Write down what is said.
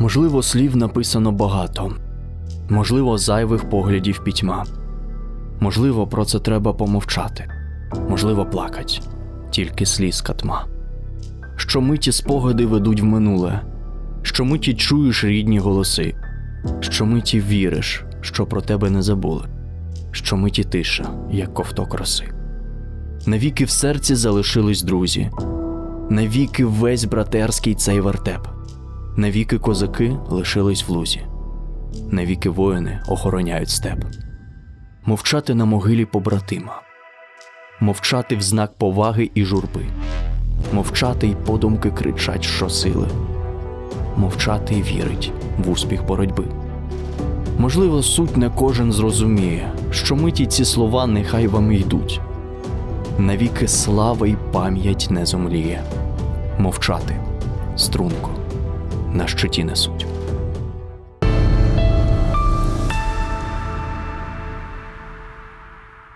Можливо, слів написано багато, можливо, зайвих поглядів пітьма. Можливо, про це треба помовчати, можливо, плакать, тільки сліз катма. Що миті спогади ведуть в минуле, що миті чуєш рідні голоси, що миті віриш, що про тебе не забули, що миті тиша, як ковток роси. Навіки в серці залишились друзі, навіки весь братерський цей вертеп, навіки козаки лишились в лузі, навіки воїни охороняють степ. Мовчати на могилі побратима, мовчати в знак поваги і журби, мовчати й подумки кричать щосили, мовчати й вірить в успіх боротьби. Можливо, суть не кожен зрозуміє, що миті ці слова нехай вам йдуть. Навіки слава й пам'ять не зомліє. Мовчати, струнко, на щиті несуть.